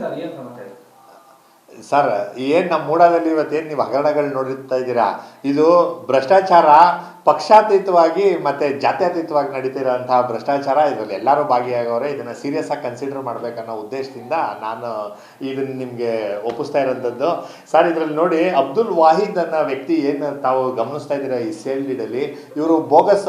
Sir ಏನ್ sir ಏನು ನಮ್ಮ ಮೂಡಾದಲ್ಲಿ ಇವತ್ತೇನು ನೀವು ಹಗರಣಗಳು ನೋಡಿರ್ತಾ ಇದ್ದೀರಾ? ಇದು ಭ್ರಷ್ಟಾಚಾರ ಪಕ್ಷಾತೀತವಾಗಿ ಮತ್ತು ಜಾತ್ಯತೀತವಾಗಿ ನಡೀತಿರೋಂತಹ ಭ್ರಷ್ಟಾಚಾರ, ಇದರಲ್ಲಿ ಎಲ್ಲರೂ ಭಾಗಿಯಾಗವ್ರೆ ಇದನ್ನು ಸೀರಿಯಸ್ ಆಗಿ ಕನ್ಸಿಡರ್ ಮಾಡಬೇಕನ್ನೋ ಉದ್ದೇಶದಿಂದ ನಾನು ಇದನ್ನು ನಿಮಗೆ ಒಪ್ಪಿಸ್ತಾ ಇರೋಂಥದ್ದು. ಸರ್, ಇದರಲ್ಲಿ ನೋಡಿ, ಅಬ್ದುಲ್ ವಾಹಿದ್ ಅನ್ನೋ ವ್ಯಕ್ತಿ ಏನು ತಾವು ಗಮನಿಸ್ತಾ ಇದ್ದೀರಾ ಈ ಸೇಲ್ ಇವರು ಬೋಗಸ್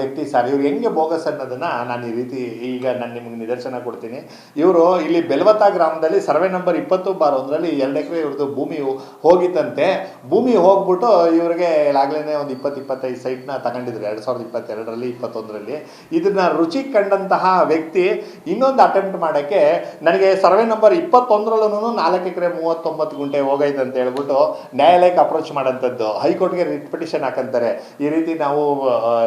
ವ್ಯಕ್ತಿ ಸರ್. ಇವ್ರು ಹೆಂಗೆ ಬೋಗಸ್ ಅನ್ನೋದನ್ನ ನಾನು ಈ ರೀತಿ ಈಗ ನಾನು ನಿಮ್ಗೆ ನಿದರ್ಶನ ಕೊಡ್ತೀನಿ. ಇವರು ಇಲ್ಲಿ ಬೆಲ್ವತಾ ಗ್ರಾಮದಲ್ಲಿ ಸರ್ವೆ ನಂಬರ್ ಇಪ್ಪತ್ತು ಬಾರ್ ಒಂದರಲ್ಲಿ ಎರಡು ಎಕರೆ ಇವ್ರದ್ದು ಭೂಮಿ ಹೋಗಿತ್ತಂತೆ. ಭೂಮಿ ಹೋಗ್ಬಿಟ್ಟು ಇವರಿಗೆ ಈಗಾಗಲೇ ಒಂದು ಇಪ್ಪತ್ತು, ಇಪ್ಪತ್ತೈದು ಸೈಟ್ನ ತಗೊಂಡಿದ್ರು ಎರಡು ಸಾವಿರದ ಇಪ್ಪತ್ತೆರಡರಲ್ಲಿ, ಇಪ್ಪತ್ತೊಂದರಲ್ಲಿ. ಇದನ್ನ ರುಚಿ ಕಂಡಂತಹ ವ್ಯಕ್ತಿ ಇನ್ನೊಂದು ಅಟೆಂಪ್ಟ್ ಮಾಡೋಕ್ಕೆ ನನಗೆ ಸರ್ವೆ ನಂಬರ್ ಇಪ್ಪತ್ತೊಂದರಲ್ಲೂ ನಾಲ್ಕು ಎಕರೆ ಮೂವತ್ತೊಂಬತ್ತು ಗುಂಟೆ ಹೋಗೈತೆ ಅಂತ ಹೇಳ್ಬಿಟ್ಟು ನ್ಯಾಯಾಲಯಕ್ಕೆ ಅಪ್ರೋಚ್ ಮಾಡೋಂಥದ್ದು. ಹೈಕೋರ್ಟ್ಗೆ ರಿಟ್ ಪಿಟಿಷನ್ ಹಾಕಂತಾರೆ. ಈ ರೀತಿ ನಾವು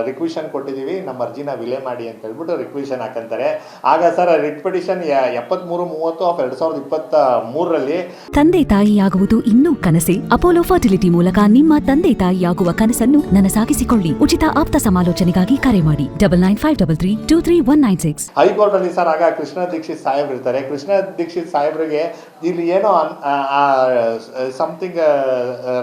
ರಿಕ್ವಿಷನ್ ಕೊಟ್ಟಿದ್ದೀವಿ. ನಮ್ಮ ಅರ್ಜಿನ ವಿಲೇ ಮಾಡಿ ಅಂತ ಹೇಳ್ಬಿಟ್ಟು ರಿಕ್ವಿಷನ್ ಹಾಕಂತಾರೆ. ಆಗ ಸರ್ ರಿಟ್ ಪಿಟಿಷನ್ ಎಪ್ಪತ್ಮೂರು, ಮೂವತ್ತು ಆಫ್ ಎರಡು ಸಾವಿರದ ಇಪ್ಪತ್ತ ಮೂರರಲ್ಲಿ ತಂದೆ ತಾಯಿಯಾಗುವುದು ಇನ್ನೂ ಕನಸೆ? ಅಪೋಲೋ ಫರ್ಟಿಲಿಟಿ ಮೂಲಕ ನಿಮ್ಮ ತಂದೆ ತಾಯಿಯಾಗುವ ಕನಸನ್ನು ನನಸಾಗಿಸಿಕೊಳ್ಳಿ ಉಚಿತ ಆಪ್ತ ಸಮಾಲೋಚನೆಗಾಗಿ ಕರೆ ಮಾಡಿ. Double nine five double three two three one nine six. High court ಅಲ್ಲಿ ಸರ್ ಆಗ ಕೃಷ್ಣ ದೀಕ್ಷಿತ್ ಸಾಹೇಬ್ ಇರ್ತಾರೆ. ಕೃಷ್ಣ ದೀಕ್ಷಿತ್ ಸಾಹೇಬ್ರಿಗೆ ಇಲ್ಲಿ ಏನೋ something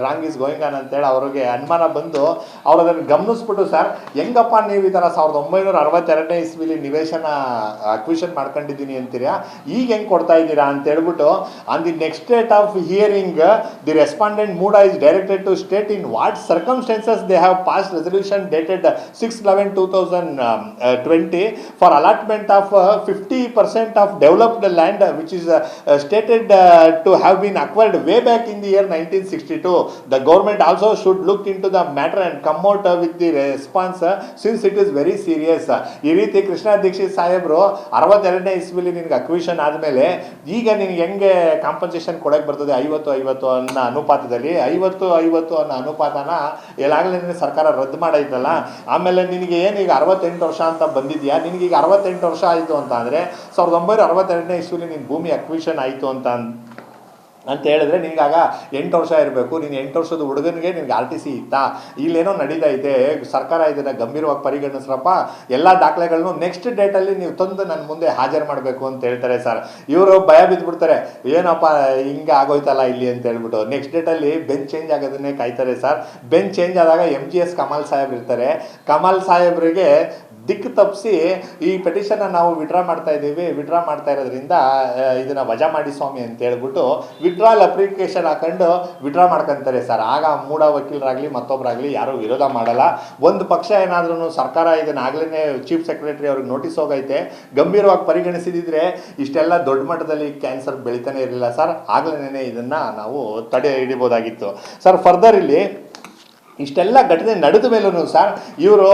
wrong is going on ಅಂತೇಳಿ ಅವ್ರಿಗೆ ಅನುಮಾನ ಬಂದು ಅವ್ರು ಅದನ್ನು ಗಮನಿಸ್ಬಿಟ್ಟು, ಸರ್, ಹೆಂಗಪ್ಪ ನೀವು ಈ ಥರ ಸಾವಿರದ ಒಂಬೈನೂರ ಅರವತ್ತೆರಡನೇ ಇಸ್ವಿಲಿ ನಿವೇಶನ ಅಕ್ವಿಷನ್ ಮಾಡ್ಕೊಂಡಿದ್ದೀನಿ ಅಂತೀರಾ? ಈಗ ಹೆಂಗೆ ಕೊಡ್ತಾ ಇದ್ದೀರಾ? ಅಂತ ಹೇಳ್ಬಿಟ್ಟು on the next date of hearing the respondent MUDA is directed to state in what circumstances they have passed resolution dated 6-11 2020 for allotment of uh, 50% of developed land uh, which is uh, uh, stated uh, to have been acquired way back in the year 1962 the government also should look into the matter and come out uh, with the response uh, since it is very serious ಈ ರೀತಿ ಕೃಷ್ಣ ದೀಕ್ಷಿತ್ ಸಾಹೇಬರು ಅರವತ್ತೆರಡನೇ ಇಸ್ವಿಲಿ ನಿನಗೆ acquisition ಆದಮೇಲೆ ಈಗ ನಿನಗೆ ಹೆಂಗೆ compensation ಕೊಡೋಕ್ಕೆ ಬರ್ತದೆ ಐವತ್ತು ಐವತ್ತು ಅನ್ನೋ ಅನುಪಾತದಲ್ಲಿ ಐವತ್ತು ಐವತ್ತು ಅನ್ನೋ ಅನುಪಾತನ ಎಲ್ಲಾಗಲೇ ಸರ್ಕಾರ ರದ್ದು ಮಾಡೈತಲ್ಲ ಆಮೇಲೆ ನಿನಗೆ ಏನು ಈಗ ಅರವತ್ತೆಂಟು ವರ್ಷ ಅಂತ ಬಂದಿದ್ಯಾ? ನಿನಗೀಗ ಅರವತ್ತೆಂಟು ವರ್ಷ ಆಯಿತು ಅಂತ ಅಂದರೆ ಸಾವಿರದ ಒಂಬೈನೂರ ಅರವತ್ತೆರಡನೇ ಇಸ್ವಿಲಿ ನಿನ್ನ ಭೂಮಿ ಅಕ್ವಿಷನ್ ಆಯಿತು ಅಂತ ಅಂತ ಹೇಳಿದ್ರೆ ನಿನಗಾಗ ಎಂಟು ವರ್ಷ ಇರಬೇಕು. ನೀನು ಎಂಟು ವರ್ಷದ ಹುಡುಗನಿಗೆ ನಿನಗೆ ಆರ್ ಟಿ ಸಿ ಇತ್ತಾ? ಇಲ್ಲೇನೋ ನಡೀತೈತೆ. ಸರ್ಕಾರ ಇದನ್ನು ಗಂಭೀರವಾಗಿ ಪರಿಗಣಿಸ್ರಪ್ಪ. ಎಲ್ಲ ದಾಖಲೆಗಳನ್ನು ನೆಕ್ಸ್ಟ್ ಡೇಟಲ್ಲಿ ನೀವು ತಂದು ನನ್ನ ಮುಂದೆ ಹಾಜರು ಮಾಡಬೇಕು ಅಂತ ಹೇಳ್ತಾರೆ ಸರ್ ಇವರು ಭಯ ಬಿದ್ದುಬಿಡ್ತಾರೆ ಏನಪ್ಪ ಹಿಂಗೆ ಆಗೋಯ್ತಲ್ಲ ಇಲ್ಲಿ ಅಂತ ಹೇಳ್ಬಿಟ್ಟು. ನೆಕ್ಸ್ಟ್ ಡೇಟಲ್ಲಿ ಬೆಂಚ್ ಚೇಂಜ್ ಆಗೋದನ್ನೇ ಕಾಯ್ತಾರೆ ಸರ್ ಬೆಂಚ್ ಚೇಂಜ್ ಆದಾಗ M G S Kamal saheb ಇರ್ತಾರೆ. ಕಮಲ್ ಸಾಹೇಬ್ರಿಗೆ ದಿಕ್ಕು ತಪ್ಪಿಸಿ ಈ ಪೆಟಿಷನ್ ನಾವು ವಿಡ್ರಾ ಮಾಡ್ತಾ ಇದ್ದೀವಿ. ವಿಡ್ರಾ ಮಾಡ್ತಾ ಇರೋದ್ರಿಂದ ಇದನ್ನ ವಜಾ ಮಾಡಿ ಸ್ವಾಮಿ ಅಂತ ಹೇಳ್ಬಿಟ್ಟು ವಿಡ್ರಾಲ್ ಅಪ್ಲಿಕೇಶನ್ ಹಾಕೊಂಡು ವಿಡ್ರಾ ಮಾಡ್ಕೊಂತಾರೆ ಸರ್. ಆಗ ಮೂಡ ವಕೀಲರಾಗಲಿ ಮತ್ತೊಬ್ಬರಾಗಲಿ ಯಾರೂ ವಿರೋಧ ಮಾಡಲ್ಲ. ಒಂದು ಪಕ್ಷ ಏನಾದ್ರೂ ಸರ್ಕಾರ ಇದನ್ನ ಆಗ್ಲೇ ಚೀಫ್ ಸೆಕ್ರೆಟರಿ ಅವ್ರಿಗೆ ನೋಟಿಸ್ ಹೋಗೈತೆ. ಗಂಭೀರವಾಗಿ ಪರಿಗಣಿಸಿದಿದ್ರೆ ಇಷ್ಟೆಲ್ಲ ದೊಡ್ಡ ಮಟ್ಟದಲ್ಲಿ ಕ್ಯಾನ್ಸರ್ ಬೆಳಿತಾನೆ ಇರಲಿಲ್ಲ ಸರ್. ಆಗ್ಲೇ ಇದನ್ನ ನಾವು ತಡೆ ಹಿಡಿಬೋದಾಗಿತ್ತು. ಸರ್ ಫರ್ದರ್ ಇಲ್ಲಿ ಇಷ್ಟೆಲ್ಲ ಘಟನೆ ನಡೆದ ಮೇಲೂ ಸರ್ ಇವರು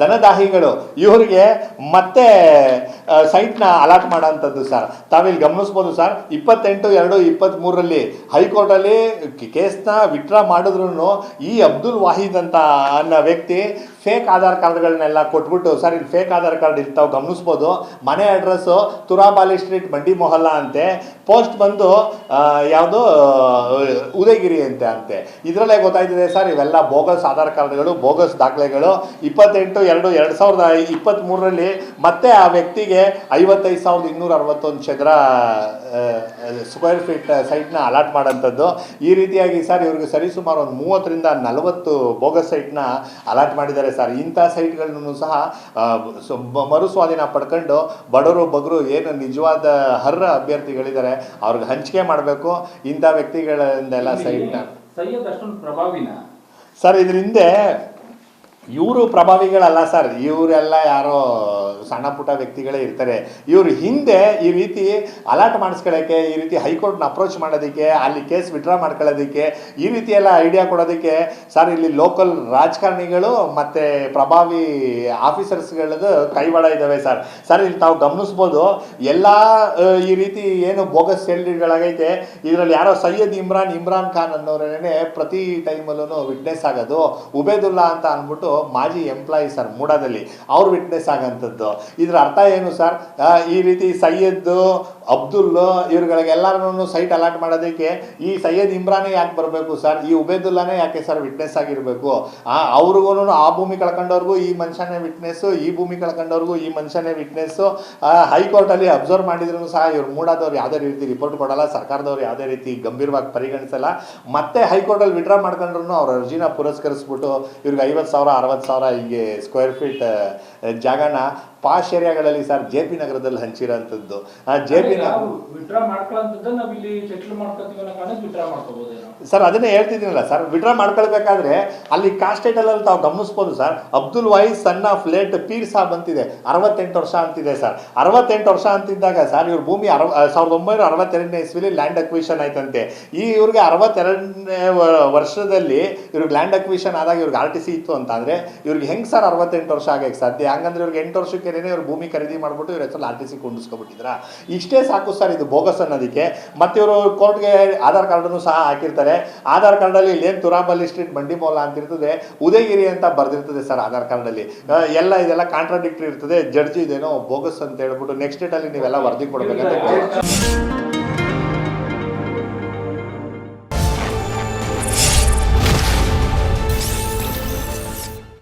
ದನದಾಹಿಗಳು ಇವರಿಗೆ ಮತ್ತೆ ಸೈಟ್ನ ಅಲಾಟ್ ಮಾಡೋಂಥದ್ದು ಸರ್. ತಾವಿಲ್ಲಿ ಗಮನಿಸ್ಬೋದು ಸರ್, ಇಪ್ಪತ್ತೆಂಟು, ಎರಡು ಇಪ್ಪತ್ತ್ಮೂರರಲ್ಲಿ ಹೈಕೋರ್ಟಲ್ಲಿ ಕೇಸ್ನ ವಿಡ್ರಾ ಮಾಡಿದ್ರು ಈ ಅಬ್ದುಲ್ ವಾಹಿದ್ ಅಂತ ಅನ್ನೋ ವ್ಯಕ್ತಿ ಫೇಕ್ ಆಧಾರ್ ಕಾರ್ಡ್ಗಳನ್ನೆಲ್ಲ ಕೊಟ್ಬಿಟ್ಟು, ಸರ್, ಇಲ್ಲಿ ಫೇಕ್ ಆಧಾರ್ ಕಾರ್ಡ್ ಇರ್ತಾವೆ ತಾವು ಗಮನಿಸ್ಬೋದು. ಮನೆ ಅಡ್ರೆಸ್ಸು ತುರಾಬಾಲಿ ಸ್ಟ್ರೀಟ್ ಮಂಡಿ ಮೊಹಲ್ಲಾ ಅಂತೆ. ಪೋಸ್ಟ್ ಬಂದು ಯಾವುದು ಉದಯಗಿರಿ ಅಂತೆ ಅಂತೆ. ಇದರಲ್ಲೇ ಗೊತ್ತಾಯ್ತಿದೆ, ಸರ್, ಇವೆಲ್ಲ ಬೋಗಸ್ ಆಧಾರ್ ಕಾರ್ಡ್ಗಳು ಬೋಗಸ್ ದಾಖಲೆಗಳು. ಇಪ್ಪತ್ತೆಂಟು, ಎರಡು ಎರಡು ಸಾವಿರದ ಇಪ್ಪತ್ತ್ಮೂರರಲ್ಲಿ ಮತ್ತೆ ಆ ವ್ಯಕ್ತಿಗೆ ಐವತ್ತೈದು ಸಾವಿರದ ಇನ್ನೂರ ಅರವತ್ತೊಂದು ಚದರ ಸ್ಕ್ವೇರ್ ಫೀಟ್ ಸೈಟ್ನ ಅಲಾಟ್ ಮಾಡೋಂಥದ್ದು. ಈ ರೀತಿಯಾಗಿ, ಸರ್, ಇವ್ರಿಗೆ ಸರಿಸುಮಾರು ಒಂದು ಮೂವತ್ತರಿಂದ ನಲವತ್ತು ಬೋಗಸ್ ಸೈಟ್ನ ಅಲಾಟ್ ಮಾಡಿದ್ದಾರೆ. ಸರ್ ಇಂಥ ಸೈಟ್ಗಳನ್ನು ಸಹ ಮರು ಸ್ವಾಧೀನ ಪಡ್ಕೊಂಡು ಬಡವರು ಬಗರು ಏನು ನಿಜವಾದ ಹರ್ರ ಅಭ್ಯರ್ಥಿಗಳಿದ್ದಾರೆ ಅವ್ರಿಗೆ ಹಂಚಿಕೆ ಮಾಡಬೇಕು ಇಂಥ ವ್ಯಕ್ತಿಗಳಿಂದೆಲ್ಲ ಸೈಟ್ನ ಸರ್ ಇದ್ರ ಹಿಂದೆ ಇವರು ಪ್ರಭಾವಿಗಳಲ್ಲ ಸರ್ ಇವರೆಲ್ಲ ಯಾರೋ ಸಣ್ಣ ಪುಟ್ಟ ವ್ಯಕ್ತಿಗಳೇ ಇರ್ತಾರೆ. ಇವರು ಹಿಂದೆ ಈ ರೀತಿ ಅಲಾಟ್ ಮಾಡಿಸ್ಕೊಳ್ಳೋಕ್ಕೆ, ಈ ರೀತಿ ಹೈಕೋರ್ಟ್ನ ಅಪ್ರೋಚ್ ಮಾಡೋದಕ್ಕೆ, ಅಲ್ಲಿ ಕೇಸ್ ವಿಡ್ರಾ ಮಾಡ್ಕೊಳ್ಳೋದಕ್ಕೆ, ಈ ರೀತಿ ಎಲ್ಲ ಐಡಿಯಾ ಕೊಡೋದಕ್ಕೆ, ಸರ್ ಇಲ್ಲಿ ಲೋಕಲ್ ರಾಜಕಾರಣಿಗಳು ಮತ್ತು ಪ್ರಭಾವಿ ಆಫೀಸರ್ಸ್ಗಳದ್ದು ಕೈವಾಡ ಇದ್ದಾವೆ ಸರ್. ಸರ್, ಇಲ್ಲಿ ತಾವು ಗಮನಿಸ್ಬೋದು, ಎಲ್ಲ ಈ ರೀತಿ ಏನು ಬೋಗಸ್ ಸೆಲ್ಡಿಗಳಾಗೈತೆ ಇದರಲ್ಲಿ ಯಾರೋ ಸೈಯದ್ ಇಮ್ರಾನ್ ಇಮ್ರಾನ್ ಖಾನ್ ಅನ್ನೋರೇನೆ ಪ್ರತಿ ಟೈಮಲ್ಲೂ ವಿಟ್ನೆಸ್ ಆಗೋದು. ಉಬೇದುಲ್ಲಾ ಅಂತ ಅಂದ್ಬಿಟ್ಟು ಮಾಜಿ ಎಂಪ್ಲಾಯಿ ಸರ್ ಮೂಡಾದಲ್ಲಿ, ಅವ್ರು ವಿಟ್ನೆಸ್ ಆಗೋಂಥದ್ದು. ಇದ್ರ ಅರ್ಥ ಏನು ಸರ್? ಈ ರೀತಿ ಸೈಯದ್ ಅಬ್ದುಲ್ ಇವ್ರುಗಳಿಗೆಲ್ಲರೂ ಸೈಟ್ ಅಲಾಟ್ ಮಾಡೋದಕ್ಕೆ ಈ ಸೈಯದ್ ಇಮ್ರಾನೇ ಯಾಕೆ ಬರಬೇಕು ಸರ್? ಈ ಉಬೇದುಲ್ಲಾನೇ ಯಾಕೆ ಸರ್ ವಿಟ್ನೆಸ್ ಆಗಿರಬೇಕು? ಅವ್ರಿಗೂ ಆ ಭೂಮಿ ಕಳ್ಕೊಂಡವ್ರಿಗೂ ಈ ಮನುಷ್ಯನೇ ವಿಟ್ನೆಸ್ಸು ಈ ಭೂಮಿ ಕಳ್ಕೊಂಡವ್ರಿಗೂ ಈ ಮನುಷ್ಯನೇ ವಿಟ್ನೆಸ್ಸು ಹೈಕೋರ್ಟಲ್ಲಿ ಅಬ್ಸರ್ವ್ ಮಾಡಿದ್ರು ಸಹ ಇವ್ರು ಮೂಡಾದವ್ರು ಯಾವುದೇ ರೀತಿ ರಿಪೋರ್ಟ್ ಕೊಡಲ್ಲ, ಸರ್ಕಾರದವ್ರು ಯಾವುದೇ ರೀತಿ ಗಂಭೀರವಾಗಿ ಪರಿಗಣಿಸಲ್ಲ. ಮತ್ತೆ ಹೈಕೋರ್ಟಲ್ಲಿ ವಿಡ್ರಾ ಮಾಡ್ಕೊಂಡ್ರು ಅವ್ರ ಅರ್ಜಿನ ಪುರಸ್ಕರಿಸ್ಬಿಟ್ಟು ಇವ್ರಿಗೆ ಐವತ್ತು ಸಾವಿರ, ಅರವತ್ತು ಸಾವಿರ ಹೀಗೆ ಸ್ಕ್ವೇರ್ ಫೀಟ್ ಜಾಗನ ಪಾಶ್ ಏರಿಯಾಗಳಲ್ಲಿ ಸರ್ ಜೆ ಪಿ ನಗರದಲ್ಲಿ ಹಂಚಿರೋಂಥದ್ದು ಜೆ ಪಿ ಸರ್ ಅದನ್ನೇ ಹೇಳ್ತಿದ್ದೀನಲ್ಲ ಸರ್ ವಿಡ್ರಾ ಮಾಡ್ಕೊಳ್ಬೇಕಾದ್ರೆ ಅಲ್ಲಿ ಕಾಸ್ಟೇಟಲ್ಲಿ ತಾವು ಗಮನಿಸ್ಬೋದು sir. Abdul Wais son of late Peer Sab ಅಂತಿದೆ. ಅರವತ್ತೆಂಟು ವರ್ಷ ಅಂತಿದೆ ಸರ್. ಅರವತ್ತೆಂಟು ವರ್ಷ ಅಂತಿದ್ದಾಗ ಸರ್ ಇವ್ರ ಭೂಮಿ ಅರವ ಸಾವಿರದ ಒಂಬೈನೂರ ಅರವತ್ತೆರಡನೇ ಇಸ್ವಿಲಿ ಲ್ಯಾಂಡ್ ಅಕ್ವಿಷನ್ ಆಯ್ತಂತೆ. ಈ ಇವ್ರಿಗೆ ಅರವತ್ತೆರಡನೇ ವರ್ಷದಲ್ಲಿ ಇವ್ರಿಗೆ ಲ್ಯಾಂಡ್ ಅಕ್ವಿಷನ್ ಆದಾಗ ಇವ್ರಿಗೆ ಆರ್ ಟಿ ಸಿ ಇತ್ತು ಅಂತಂದರೆ ಇವ್ರಿಗೆ ಹೆಂಗ್ ಸರ್ ಅರವತ್ತೆಂಟು ವರ್ಷ ಆಗಕ್ಕೆ ಸಾಧ್ಯ? ಹಂಗಂದ್ರೆ ಇವ್ರಿಗೆ ಎಂಟು ವರ್ಷಕ್ಕೆ ಇವ್ರ ಭೂಮಿ ಖರೀದಿ ಮಾಡ್ಬಿಟ್ಟು ಇವ್ರ ಹೆಸರು ಆರ್ ಟಿ ಸಿ ಕೊಂಡಿಸ್ಕೊಬಿಟ್ಟಿದ್ರಾ? ಇಷ್ಟೇ ಸಾಕು ಸರ್ ಇದು ಬೋಗಸ್ ಅನ್ನೋದಕ್ಕೆ. ಮತ್ತೆ ಇವರು ಕೋರ್ಟ್ಗೆ ಆಧಾರ್ ಕಾರ್ಡನ್ನು ಸಹ ಹಾಕಿರ್ತಾರೆ. ಆಧಾರ್ ಕಾರ್ಡಲ್ಲಿ ಇಲ್ಲೇನು ತುರಾಬಲ್ಲಿ ಸ್ಟ್ರೀಟ್ ಬಂಡಿ ಮೌಲ ಅಂತ ಇರ್ತದೆ, ಉದಯಗಿರಿ ಅಂತ ಬರ್ದಿರ್ತದೆ ಸರ್ ಆಧಾರ್ ಕಾರ್ಡಲ್ಲಿ. ಎಲ್ಲ ಇದೆಲ್ಲ ಕಾಂಟ್ರಾಡಿಕ್ಟ್ರಿ ಇರ್ತದೆ, ಜಡ್ಜ್ ಇದೇನೋ ಬೋಗಸ್ ಅಂತ ಹೇಳ್ಬಿಟ್ಟು ನೆಕ್ಸ್ಟ್ ಡೇಟಲ್ಲಿ ನೀವೆಲ್ಲ ವರದಿ ಕೊಡಬೇಕಂತ